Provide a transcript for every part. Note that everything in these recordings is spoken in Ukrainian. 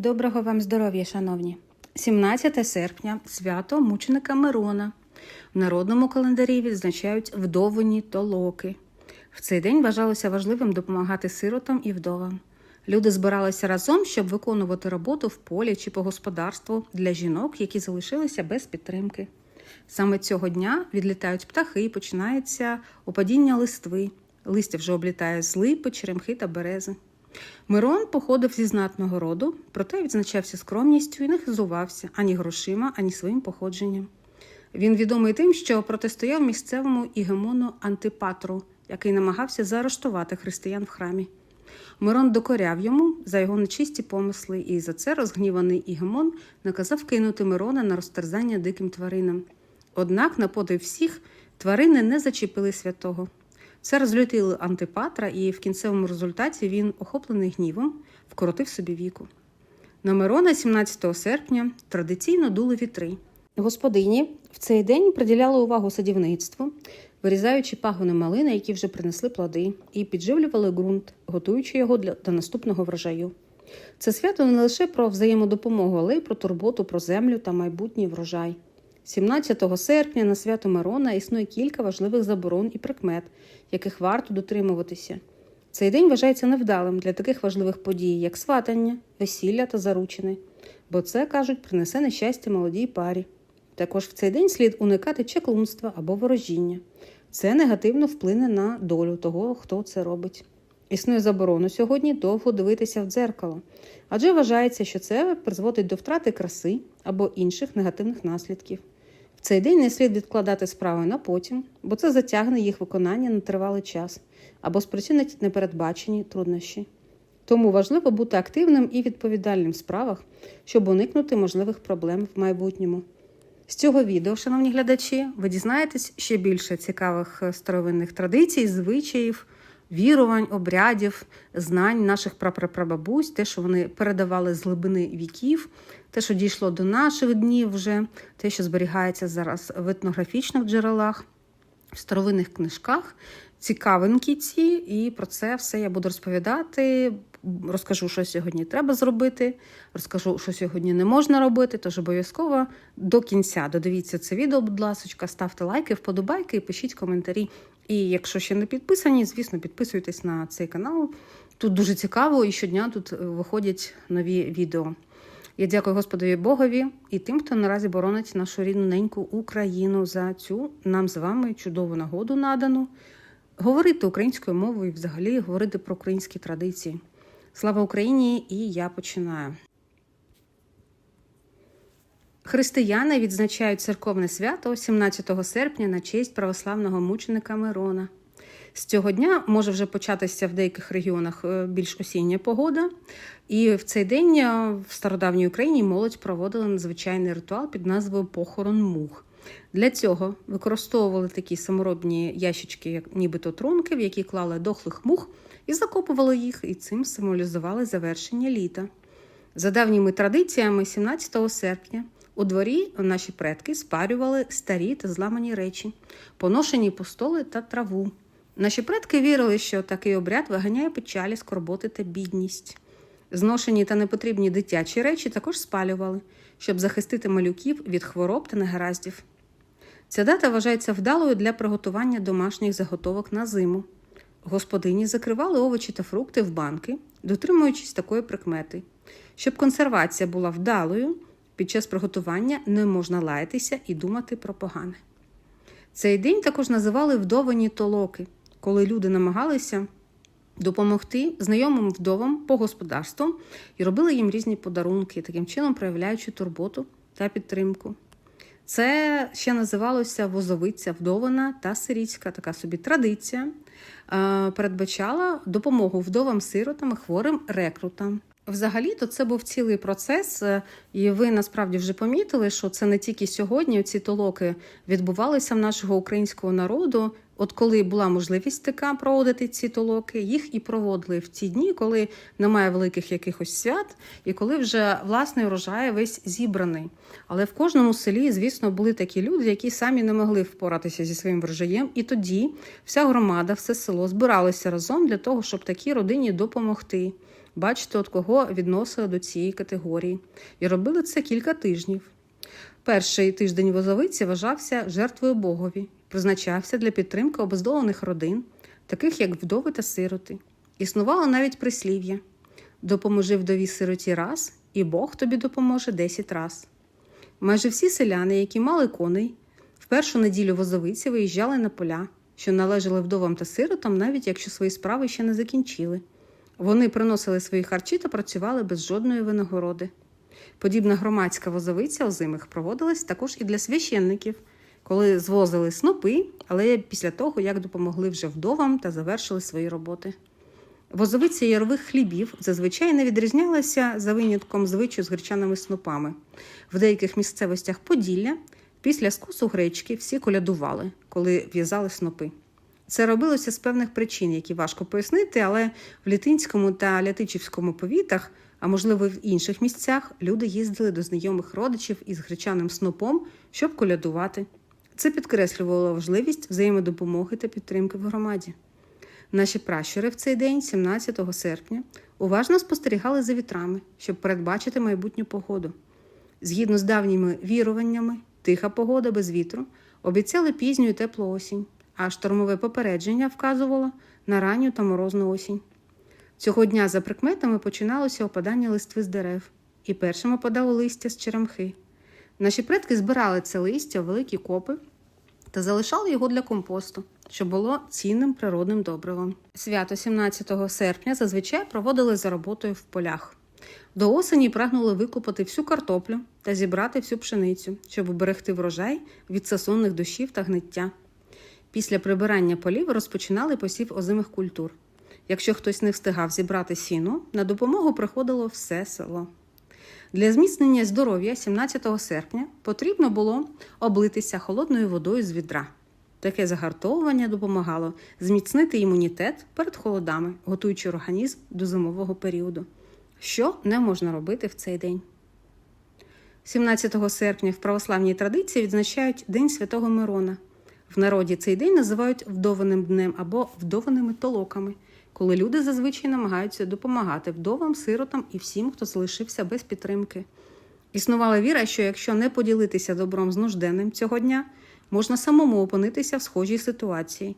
Доброго вам здоров'я, шановні! 17 серпня свято мученика Мирона. В народному календарі відзначають вдовині толоки. В цей день вважалося важливим допомагати сиротам і вдовам. Люди збиралися разом, щоб виконувати роботу в полі чи по господарству для жінок, які залишилися без підтримки. Саме цього дня відлітають птахи і починається опадіння листви. Листя вже облітає з липи, черемхи та берези. Мирон походив зі знатного роду, проте відзначався скромністю і не хизувався ані грошима, ані своїм походженням. Він відомий тим, що протистояв місцевому ігемону Антипатру, який намагався заарештувати християн в храмі. Мирон докоряв йому за його нечисті помисли, і за це розгніваний ігемон наказав кинути Мирона на розтерзання диким тваринам. Однак, на подив всіх, тварини не зачепили святого. Це розлютило Антипатра, і в кінцевому результаті він, охоплений гнівом, вкоротив собі віку. На Мирона 17 серпня традиційно дули вітри. Господині в цей день приділяли увагу садівництву, вирізаючи пагони малини, які вже принесли плоди, і підживлювали ґрунт, готуючи його для до наступного врожаю. Це свято не лише про взаємодопомогу, але й про турботу про землю та майбутній врожай. 17 серпня на свято Мирона існує кілька важливих заборон і прикмет, яких варто дотримуватися. Цей день вважається невдалим для таких важливих подій, як сватання, весілля та заручини, бо це, кажуть, принесе нещастя молодій парі. Також в цей день слід уникати чеклунства або ворожіння. Це негативно вплине на долю того, хто це робить. Існує заборона сьогодні довго дивитися в дзеркало, адже вважається, що це призводить до втрати краси або інших негативних наслідків. В цей день не слід відкладати справи на потім, бо це затягне їх виконання на тривалий час або спричинить непередбачені труднощі. Тому важливо бути активним і відповідальним в справах, щоб уникнути можливих проблем в майбутньому. З цього відео, шановні глядачі, ви дізнаєтесь ще більше цікавих старовинних традицій, звичаїв, вірувань, обрядів, знань наших прапрапрабабусь, те, що вони передавали з глибини віків, те, що дійшло до наших днів вже, те, що зберігається зараз в етнографічних джерелах, в старовинних книжках. Цікавинки ці, і про це все я буду розповідати. Розкажу, що сьогодні треба зробити, розкажу, що сьогодні не можна робити. Тож обов'язково до кінця додивіться це відео, будь ласка, ставте лайки, вподобайки і пишіть коментарі. І якщо ще не підписані, звісно, підписуйтесь на цей канал. Тут дуже цікаво, і щодня тут виходять нові відео. Я дякую Господові Богові і тим, хто наразі боронить нашу рідну неньку Україну за цю нам з вами чудову нагоду надану. Говорити українською мовою і взагалі говорити про українські традиції. Слава Україні! І я починаю. Християни відзначають церковне свято 17 серпня на честь православного мученика Мирона. З цього дня може вже початися в деяких регіонах е, більш осіння погода. І в цей день е, в стародавній Україні молодь проводила надзвичайний ритуал під назвою Похорон мух. Для цього використовували такі саморобні ящички, як нібито трунки, в які клали дохлих мух і закопували їх, і цим символізували завершення літа. За давніми традиціями, 17 серпня у дворі наші предки спарювали старі та зламані речі, поношені постоли та траву. Наші предки вірили, що такий обряд виганяє печалі, скорботи та бідність. Зношені та непотрібні дитячі речі також спалювали, щоб захистити малюків від хвороб та негараздів. Ця дата вважається вдалою для приготування домашніх заготовок на зиму. Господині закривали овочі та фрукти в банки, дотримуючись такої прикмети. Щоб консервація була вдалою, під час приготування не можна лаятися і думати про погане. Цей день також називали вдовані толоки, коли люди намагалися допомогти знайомим вдовам по господарству і робили їм різні подарунки, таким чином проявляючи турботу та підтримку. Це ще називалося возовиця вдована та сирітська, така собі традиція, передбачала допомогу вдовам, сиротам і хворим рекрутам. Взагалі-то це був цілий процес, е, і ви насправді вже помітили, що це не тільки сьогодні. Ці толоки відбувалися в нашого українського народу. От коли була можливість така проводити ці толоки, їх і проводили в ті дні, коли немає великих якихось свят, і коли вже власний урожай весь зібраний. Але в кожному селі, звісно, були такі люди, які самі не могли впоратися зі своїм врожаєм. І тоді вся громада, все село збиралися разом для того, щоб такій родині допомогти. Бачите, от кого відносили до цієї категорії. І робили це кілька тижнів. Перший тиждень возовиці вважався жертвою Богові, призначався для підтримки обездолених родин, таких як вдови та сироти. Існувало навіть прислів'я допоможи вдові сироті раз, і Бог тобі допоможе десять раз. Майже всі селяни, які мали коней, в першу неділю возовиці виїжджали на поля, що належали вдовам та сиротам, навіть якщо свої справи ще не закінчили. Вони приносили свої харчі та працювали без жодної винагороди. Подібна громадська возовиця озимих проводилась також і для священників, коли звозили снопи, але після того, як допомогли вже вдовам та завершили свої роботи. Возовиця ярових хлібів зазвичай не відрізнялася за винятком звичаю з гречаними снопами. В деяких місцевостях Поділля після скусу гречки всі колядували, коли в'язали снопи. Це робилося з певних причин, які важко пояснити, але в Літинському та Лятичівському повітах, а можливо в інших місцях, люди їздили до знайомих родичів із гречаним снопом, щоб колядувати. Це підкреслювало важливість взаємодопомоги та підтримки в громаді. Наші пращури в цей день, 17 серпня, уважно спостерігали за вітрами, щоб передбачити майбутню погоду. Згідно з давніми віруваннями, тиха погода без вітру обіцяли пізню і теплу осінь, а штормове попередження вказувало на ранню та морозну осінь. Цього дня за прикметами починалося опадання листви з дерев, і першим опадало листя з черемхи. Наші предки збирали це листя в великі копи та залишали його для компосту, що було цінним природним добривом. Свято 17 серпня зазвичай проводили за роботою в полях. До осені прагнули викопати всю картоплю та зібрати всю пшеницю, щоб уберегти врожай від сасонних дощів та гниття. Після прибирання полів розпочинали посів озимих культур. Якщо хтось не встигав зібрати сіно, на допомогу приходило все село. Для зміцнення здоров'я 17 серпня потрібно було облитися холодною водою з відра. Таке загартовування допомагало зміцнити імунітет перед холодами, готуючи організм до зимового періоду. Що не можна робити в цей день? 17 серпня в православній традиції відзначають День Святого Мирона. В народі цей день називають вдованим днем або вдованими толоками, коли люди зазвичай намагаються допомагати вдовам, сиротам і всім, хто залишився без підтримки. Існувала віра, що якщо не поділитися добром з нужденним цього дня, можна самому опинитися в схожій ситуації.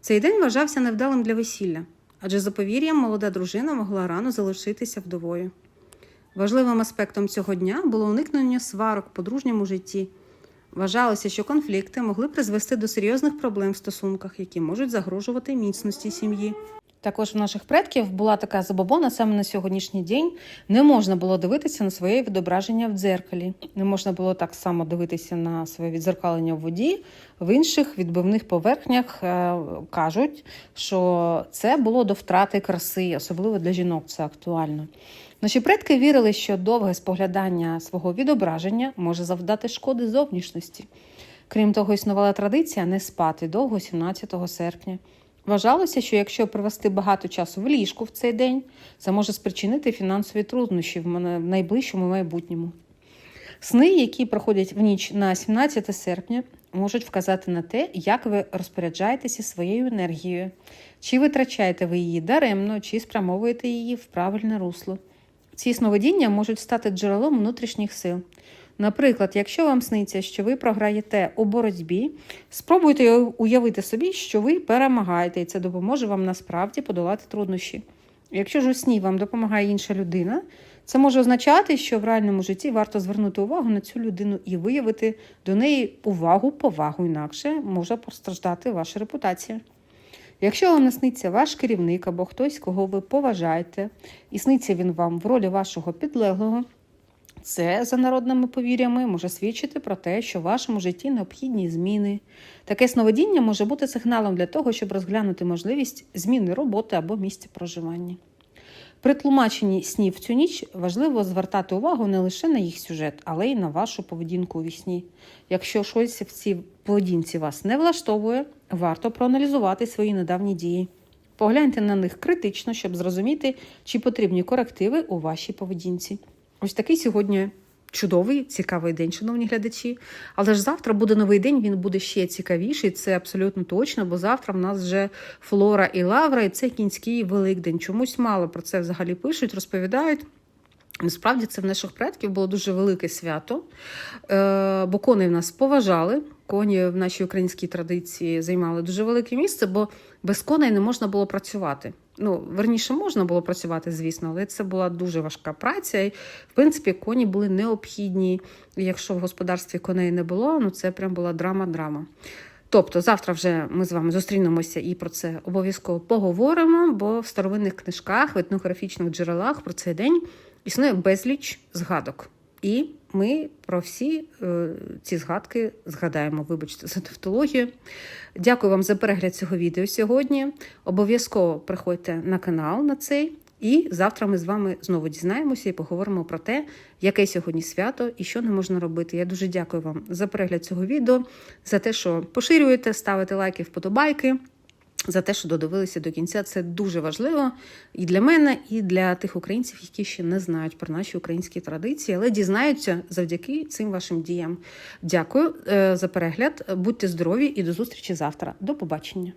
Цей день вважався невдалим для весілля, адже за повір'ям молода дружина могла рано залишитися вдовою. Важливим аспектом цього дня було уникнення сварок в подружньому житті. Вважалося, що конфлікти могли призвести до серйозних проблем в стосунках, які можуть загрожувати міцності сім'ї. Також в наших предків була така забобона саме на сьогоднішній день. Не можна було дивитися на своє відображення в дзеркалі, не можна було так само дивитися на своє відзеркалення в воді. В інших відбивних поверхнях е, кажуть, що це було до втрати краси, особливо для жінок це актуально. Наші предки вірили, що довге споглядання свого відображення може завдати шкоди зовнішності. Крім того, існувала традиція не спати довго 17 серпня. Вважалося, що якщо провести багато часу в ліжку в цей день, це може спричинити фінансові труднощі в найближчому майбутньому. Сни, які проходять в ніч на 17 серпня, можуть вказати на те, як ви розпоряджаєтеся своєю енергією, чи витрачаєте ви її даремно, чи спрямовуєте її в правильне русло. Ці сновидіння можуть стати джерелом внутрішніх сил. Наприклад, якщо вам сниться, що ви програєте у боротьбі, спробуйте уявити собі, що ви перемагаєте, і це допоможе вам насправді подолати труднощі. Якщо ж у сні вам допомагає інша людина, це може означати, що в реальному житті варто звернути увагу на цю людину і виявити до неї увагу, повагу, інакше може постраждати ваша репутація. Якщо вам насниться ваш керівник або хтось, кого ви поважаєте, і сниться він вам в ролі вашого підлеглого, це, за народними повір'ями, може свідчити про те, що в вашому житті необхідні зміни. Таке сновидіння може бути сигналом для того, щоб розглянути можливість зміни роботи або місця проживання. При тлумаченні снів в цю ніч важливо звертати увагу не лише на їх сюжет, але й на вашу поведінку у вісні. Якщо щось в цій поведінці вас не влаштовує, варто проаналізувати свої недавні дії. Погляньте на них критично, щоб зрозуміти, чи потрібні корективи у вашій поведінці. Ось такий сьогодні чудовий, цікавий день, шановні глядачі. Але ж завтра буде новий день, він буде ще цікавіший. Це абсолютно точно, бо завтра в нас вже флора і лавра, і це кінський великдень. Чомусь мало про це взагалі пишуть, розповідають. Насправді це в наших предків було дуже велике свято, е, бо коней в нас поважали. Коні в нашій українській традиції займали дуже велике місце, бо без коней не можна було працювати. Ну, верніше, можна було працювати, звісно, але це була дуже важка праця. І, в принципі, коні були необхідні. Якщо в господарстві коней не було, ну це прям була драма-драма. Тобто, завтра вже ми з вами зустрінемося і про це обов'язково поговоримо, бо в старовинних книжках, в етнографічних джерелах про цей день існує безліч згадок. І ми про всі е, ці згадки згадаємо, вибачте, за тавтологію. Дякую вам за перегляд цього відео сьогодні. Обов'язково приходьте на канал на цей. І завтра ми з вами знову дізнаємося і поговоримо про те, яке сьогодні свято і що не можна робити. Я дуже дякую вам за перегляд цього відео, за те, що поширюєте, ставите лайки, вподобайки, за те, що додивилися до кінця. Це дуже важливо і для мене, і для тих українців, які ще не знають про наші українські традиції, але дізнаються завдяки цим вашим діям. Дякую е, за перегляд. Будьте здорові і до зустрічі завтра. До побачення.